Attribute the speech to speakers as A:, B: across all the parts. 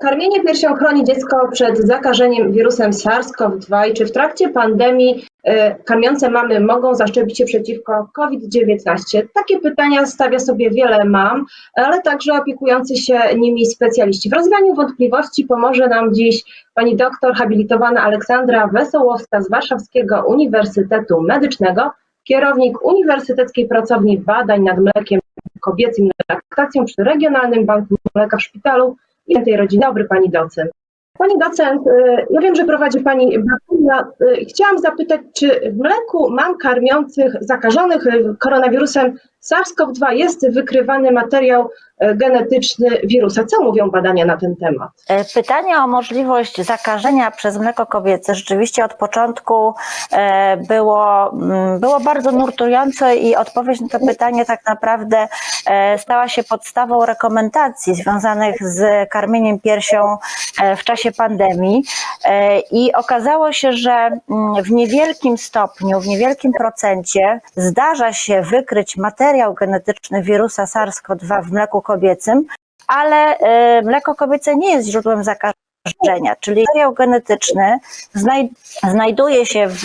A: Karmienie piersią chroni dziecko przed zakażeniem wirusem SARS-CoV-2 i czy w trakcie pandemii e, karmiące mamy mogą zaszczepić się przeciwko COVID-19? Takie pytania stawia sobie wiele mam, ale także opiekujący się nimi specjaliści. W rozwianiu wątpliwości pomoże nam dziś pani doktor habilitowana Aleksandra Wesołowska z Warszawskiego Uniwersytetu Medycznego, kierownik Uniwersyteckiej Pracowni Badań nad Mlekiem Kobiecym i Laktacją przy Regionalnym Banku Mleka w Szpitalu tej rodziny. Dobry Pani docent. Pani docent, y, ja wiem, że prowadzi Pani Y, Chciałam zapytać, czy w mleku mam karmiących zakażonych y, koronawirusem SARS-CoV-2 jest wykrywany materiał y, genetyczny wirusa? Co mówią badania na ten temat?
B: E, Pytanie o możliwość zakażenia przez mleko kobiece rzeczywiście od początku e, było, mm, było bardzo nurtujące i odpowiedź na to pytanie tak naprawdę e, stała się podstawą rekomendacji związanych z karmieniem piersią w czasie pandemii i okazało się, że mm, w niewielkim stopniu, w niewielkim procencie zdarza się wykryć materiał genetyczny wirusa SARS-CoV-2 w mleku kobiecym, ale e, mleko kobiece nie jest źródłem zakażenia, czyli materiał genetyczny znaj znajduje się w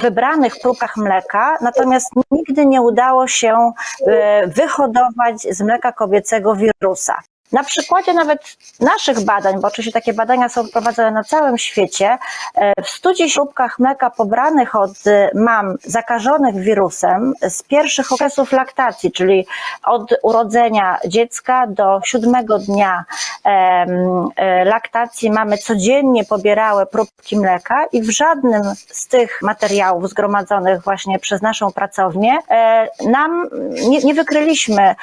B: wybranych próbkach mleka, natomiast nigdy nie udało się e, wyhodować z mleka kobiecego wirusa. Na przykładzie nawet naszych badań, bo oczywiście takie badania są prowadzone na całym świecie, e, w 110 próbkach mleka pobranych od e, mam zakażonych wirusem z pierwszych okresów laktacji, czyli od urodzenia dziecka do siódmego dnia e, laktacji mamy codziennie pobierałe próbki mleka i w żadnym z tych materiałów zgromadzonych właśnie przez naszą pracownię nam nie, nie wykryliśmy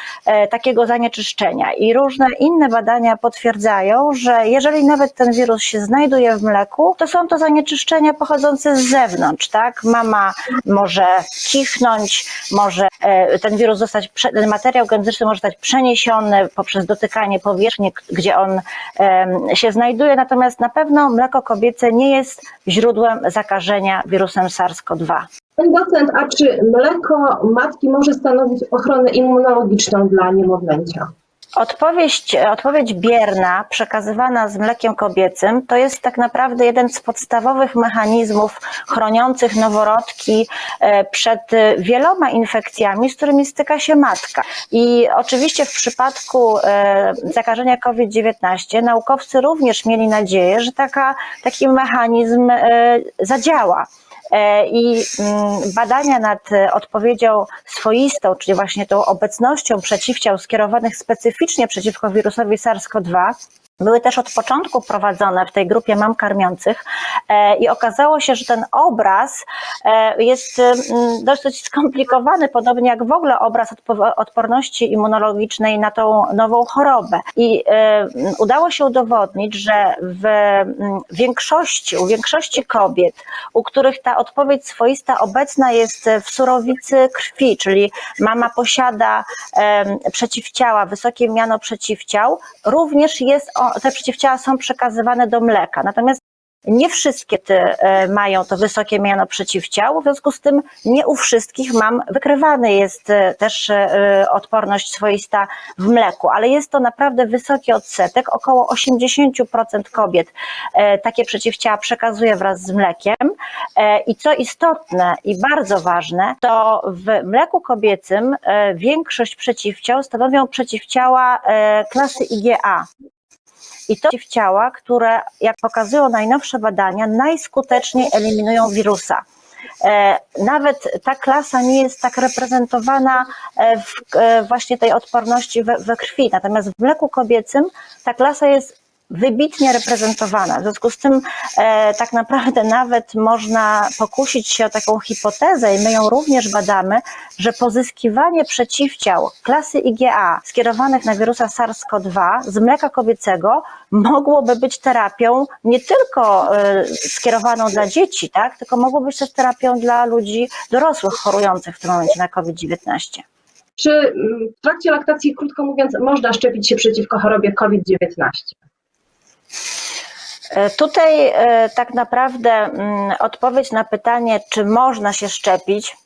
B: takiego zanieczyszczenia. I różne inne badania potwierdzają, że jeżeli nawet ten wirus się znajduje w mleku, to są to zanieczyszczenia pochodzące z zewnątrz, tak? Mama może kichnąć, może e, ten wirus zostać, ten materiał genetyczny może zostać przeniesiony poprzez dotykanie powierzchni, gdzie on się znajduje, natomiast na pewno mleko kobiece nie jest źródłem zakażenia wirusem SARS-CoV-2.
A: Pani docent, a czy mleko matki może stanowić ochronę immunologiczną dla niemowlęcia?
B: Odpowiedź, odpowiedź bierna przekazywana z mlekiem kobiecym to jest tak naprawdę jeden z podstawowych mechanizmów chroniących noworodki e, przed wieloma infekcjami, z którymi styka się matka. I oczywiście w przypadku e, zakażenia COVID-19 naukowcy również mieli nadzieję, że taka, taki mechanizm e, zadziała. E, I mm, badania nad e, odpowiedzią swoistą, czyli właśnie tą obecnością przeciwciał skierowanych specyficznie przeciwko wirusowi SARS-CoV-2, były też od początku prowadzone w tej grupie mam karmiących e, i okazało się, że ten obraz e, jest mm, dosyć skomplikowany, podobnie jak w ogóle obraz odpo- odporności immunologicznej na tą nową chorobę. I e, udało się udowodnić, że w większości, u większości kobiet, u których ta odpowiedź swoista obecna jest w surowicy krwi, czyli mama posiada przeciwciała, wysokie miano przeciwciał, również jest, o- te przeciwciała są przekazywane do mleka. Natomiast nie wszystkie te e, mają to wysokie miano przeciwciał, w związku z tym nie u wszystkich mam wykrywany jest e, też e, odporność swoista w mleku, ale jest to naprawdę wysoki odsetek, około 80% kobiet takie przeciwciała przekazuje wraz z mlekiem i co istotne i bardzo ważne, to w mleku kobiecym większość przeciwciał stanowią przeciwciała klasy IgA. I to przeciwciała, które, jak pokazują najnowsze badania, najskuteczniej eliminują wirusa. E, Nawet ta klasa nie jest tak reprezentowana e, w e, właśnie tej odporności we, we krwi. Natomiast w mleku kobiecym ta klasa jest wybitnie reprezentowana. W związku z tym e, tak naprawdę nawet można pokusić się o taką hipotezę i my ją również badamy, że pozyskiwanie przeciwciał klasy IgA skierowanych na wirusa SARS-CoV-2 z mleka kobiecego mogłoby być terapią nie tylko e, skierowaną dla dzieci, tak, tylko mogło być też terapią dla ludzi dorosłych chorujących w tym momencie na COVID-19.
A: Czy mm, w trakcie laktacji, krótko mówiąc, można szczepić się przeciwko chorobie COVID-19?
B: E, Tutaj e, tak naprawdę mm, odpowiedź na pytanie, czy można się szczepić,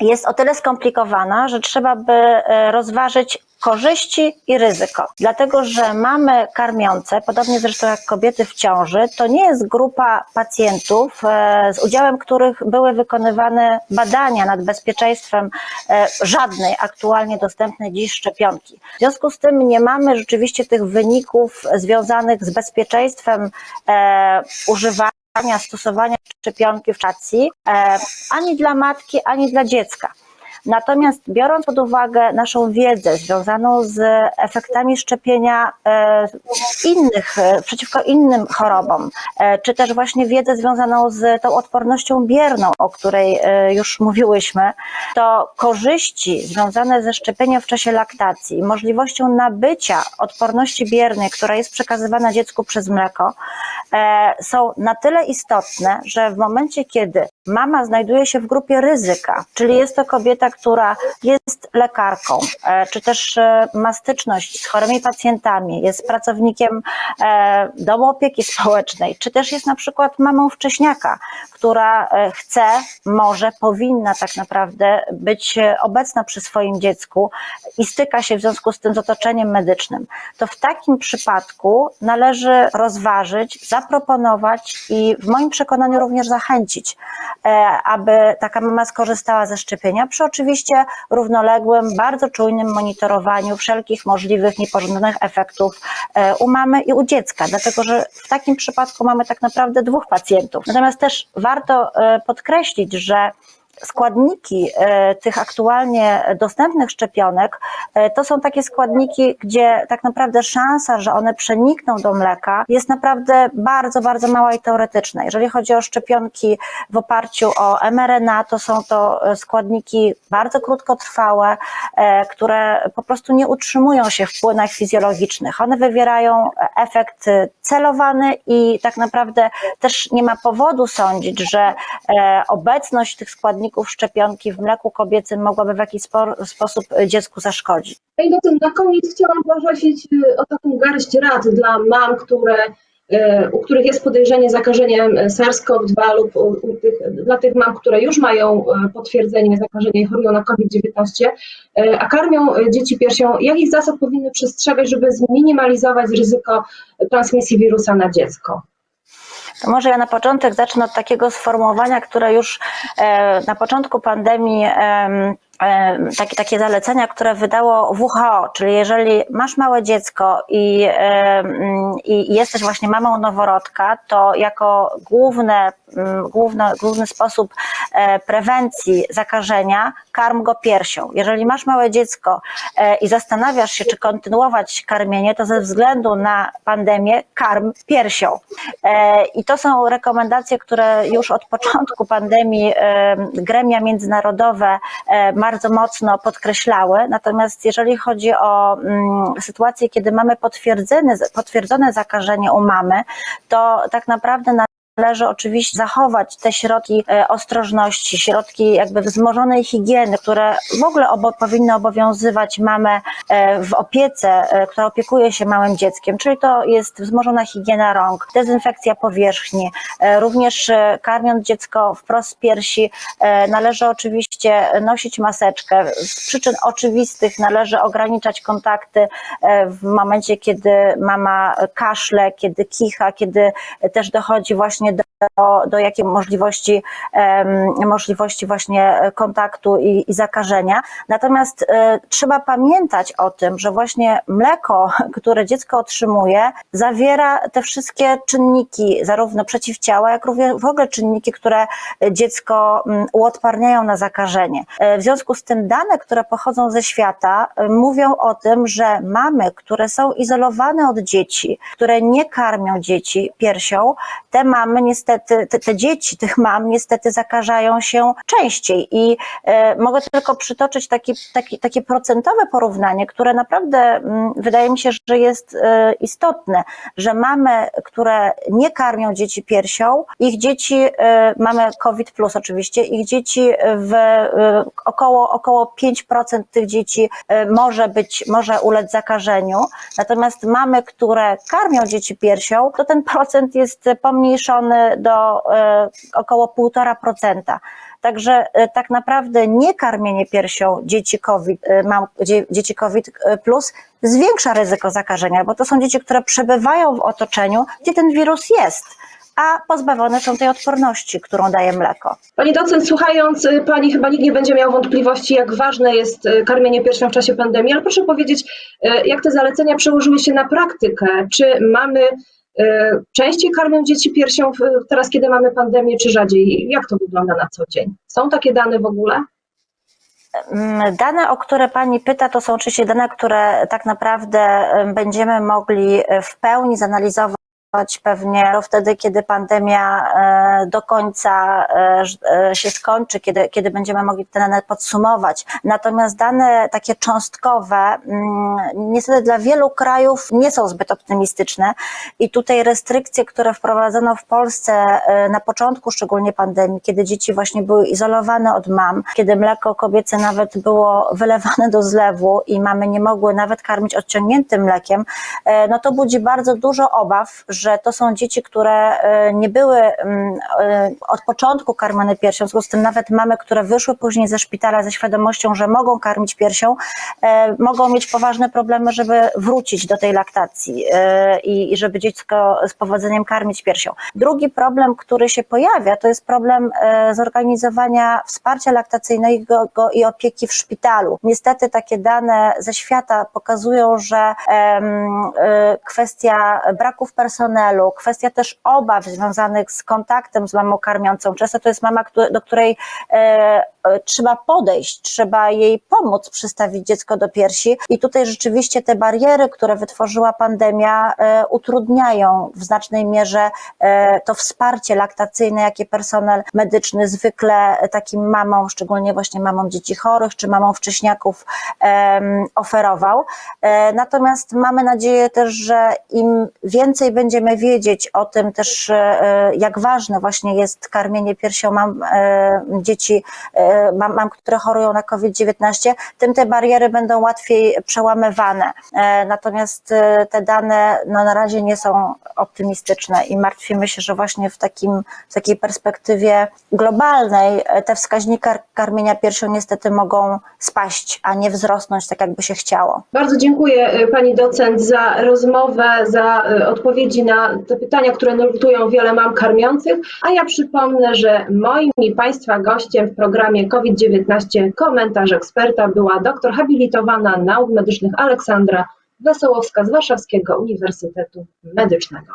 B: jest o tyle skomplikowana, że trzeba by e, rozważyć korzyści i ryzyko. Dlatego, że mamy karmiące, podobnie zresztą jak kobiety w ciąży, to nie jest grupa pacjentów, e, z udziałem których były wykonywane badania nad bezpieczeństwem e, żadnej aktualnie dostępnej dziś szczepionki. W związku z tym nie mamy rzeczywiście tych wyników związanych z bezpieczeństwem używania stosowania szczepionki w czacji e, ani dla matki, ani dla dziecka. Natomiast biorąc pod uwagę naszą wiedzę związaną z efektami szczepienia e, innych, e, przeciwko innym chorobom, e, czy też właśnie wiedzę związaną z tą odpornością bierną, o której już mówiłyśmy, to korzyści związane ze szczepieniem w czasie laktacji możliwością nabycia odporności biernej, która jest przekazywana dziecku przez mleko, są na tyle istotne, że w momencie, kiedy mama znajduje się w grupie ryzyka, czyli jest to kobieta, która jest lekarką, e, czy też e, ma styczność z chorymi pacjentami, jest pracownikiem e, domu opieki społecznej, czy też jest na przykład mamą wcześniaka, która chce, może, powinna tak naprawdę być obecna przy swoim dziecku i styka się w związku z tym z otoczeniem medycznym, to w takim przypadku należy rozważyć, zaproponować i w moim przekonaniu również zachęcić, aby taka mama skorzystała ze szczepienia przy oczywiście równoległym, bardzo czujnym monitorowaniu wszelkich możliwych niepożądanych efektów e, u mamy i u dziecka, dlatego że w takim przypadku mamy tak naprawdę dwóch pacjentów. Natomiast też warto e, podkreślić, że składniki e, tych aktualnie dostępnych szczepionek e, to są takie składniki, gdzie tak naprawdę szansa, że one przenikną do mleka jest naprawdę bardzo, bardzo mała i teoretyczna. Jeżeli chodzi o szczepionki w oparciu o mRNA, to są to e, składniki bardzo krótkotrwałe, które po prostu nie utrzymują się w płynach fizjologicznych. One wywierają efekt celowany i tak naprawdę też nie ma powodu sądzić, że obecność tych składników szczepionki w mleku kobiecym mogłaby w jakiś spo- sposób dziecku zaszkodzić.
A: No i tym, na koniec chciałam poprosić y, o taką garść rad dla mam, które, y, u których jest podejrzenie zakażeniem SARS-CoV-2 lub u, tych, dla tych mam, które już mają potwierdzenie zakażenia i chorują na COVID-19, y, a karmią dzieci piersią. Jakich zasad powinny przestrzegać, żeby zminimalizować ryzyko transmisji wirusa na dziecko?
B: To może ja na początek zacznę od takiego sformułowania, które już e, na początku pandemii em, em, takie, takie zalecenia, które wydało WHO, czyli jeżeli masz małe dziecko i, em, i jesteś właśnie mamą noworodka, to jako główne, mm, główne, główny sposób e, prewencji zakażenia karm go piersią. Jeżeli masz małe dziecko e, i zastanawiasz się, czy kontynuować karmienie, to ze względu na pandemię karm piersią. E, I to są rekomendacje, które już od początku pandemii e, gremia międzynarodowe e, bardzo mocno podkreślały. Natomiast jeżeli chodzi o mm, sytuację, kiedy mamy potwierdzone, potwierdzone zakażenie u mamy, to tak naprawdę na Należy oczywiście zachować te środki e, ostrożności, środki jakby wzmożonej higieny, które w ogóle obo powinny obowiązywać mamę e, w opiece, e, która opiekuje się małym dzieckiem, czyli to jest wzmożona higiena rąk, dezynfekcja powierzchni, również karmiąc dziecko wprost z piersi należy oczywiście nosić maseczkę. Z przyczyn oczywistych należy ograniczać kontakty w momencie, kiedy mama kaszle, kiedy kicha, kiedy też dochodzi właśnie do, do jakiej możliwości, możliwości właśnie kontaktu i, i zakażenia. Natomiast e, trzeba pamiętać o tym, że właśnie mleko, które dziecko otrzymuje, zawiera te wszystkie czynniki, zarówno przeciwciała, jak również w ogóle czynniki, które dziecko mm, uodparniają na zakażenie. E, W związku z tym dane, które pochodzą ze świata, e, mówią o tym, że mamy, które są izolowane od dzieci, które nie karmią dzieci piersią, te mamy niestety, te, te dzieci tych mam niestety zakażają się częściej. I e, mogę tylko przytoczyć taki, taki, takie procentowe porównanie, które naprawdę mm, wydaje mi się, że jest e, istotne, że mamy, które nie karmią dzieci piersią, ich dzieci, e, mamy COVID plus oczywiście, ich dzieci w e, około, około 5% tych dzieci e, może być, może ulec zakażeniu, natomiast mamy, które karmią dzieci piersią, to ten procent jest pomniejszony do e, około 1,5%. Także e, tak naprawdę nie karmienie piersią dzieci COVID, e, mam, dzie, dzieci COVID plus zwiększa ryzyko zakażenia, bo to są dzieci, które przebywają w otoczeniu, gdzie ten wirus jest, a pozbawione są tej odporności, którą daje mleko.
A: Pani docent, słuchając y, Pani, chyba nikt nie będzie miał wątpliwości, jak ważne jest y, karmienie piersią w czasie pandemii, ale proszę powiedzieć, y, jak te zalecenia przełożyły się na praktykę? Czy mamy częściej karmią dzieci piersią teraz, kiedy mamy pandemię, czy rzadziej? Jak to wygląda na co dzień? Są takie dane w ogóle?
B: Mm, Dane, o które Pani pyta, to są oczywiście dane, które tak naprawdę em, będziemy mogli e, w pełni zanalizować pewnie wtedy, kiedy pandemia e, do końca e, e, się skończy, kiedy, kiedy będziemy mogli te dane podsumować. Natomiast dane takie cząstkowe, mm, niestety dla wielu krajów nie są zbyt optymistyczne i tutaj restrykcje, które wprowadzono w Polsce na początku szczególnie pandemii, kiedy dzieci właśnie były izolowane od mam, kiedy mleko kobiece nawet było wylewane do zlewu i mamy nie mogły nawet karmić odciągniętym mlekiem, no to budzi bardzo dużo obaw, że to są dzieci, które e, nie były mm, e, od początku karmione piersią, w związku z tym nawet mamy, które wyszły później ze szpitala ze świadomością, że mogą karmić piersią, e, mogą mieć poważne problemy, żeby wrócić do tej laktacji i, żeby dziecko z powodzeniem karmić piersią. Drugi problem, który się pojawia, to jest problem zorganizowania wsparcia laktacyjnego i opieki w szpitalu. Niestety takie dane ze świata pokazują, że kwestia braków kwestia też obaw związanych z kontaktem z mamą karmiącą. Często to jest mama, do której e, trzeba podejść, trzeba jej pomóc przystawić dziecko do piersi i tutaj rzeczywiście te bariery, które wytworzyła pandemia, e, utrudniają w znacznej mierze e, to wsparcie laktacyjne, jakie personel medyczny zwykle takim mamom, szczególnie właśnie mamom dzieci chorych czy mamom wcześniaków oferował. E, Natomiast mamy nadzieję też, że im więcej będziemy wiedzieć o tym też, e, jak ważne właśnie jest karmienie piersią mam e, dzieci, e, mam, mam, które chorują na COVID-19, tym te bariery będą łatwiej przełamywane. E, Natomiast e, te dane no, na razie nie są optymistyczne i martwimy się, że właśnie w, takim, w takiej perspektywie globalnej e, te wskaźniki kar- karmienia piersią niestety mogą spaść, a nie wzrosnąć tak, jakby się chciało.
A: Bardzo dziękuję Pani docent za rozmowę, za odpowiedzi na te pytania, które nurtują wiele mam karmiących. A ja przypomnę, że moim i Państwa gościem w programie COVID-19 Komentarz Eksperta była doktor habilitowana nauk medycznych Aleksandra Wesołowska z Warszawskiego Uniwersytetu Medycznego.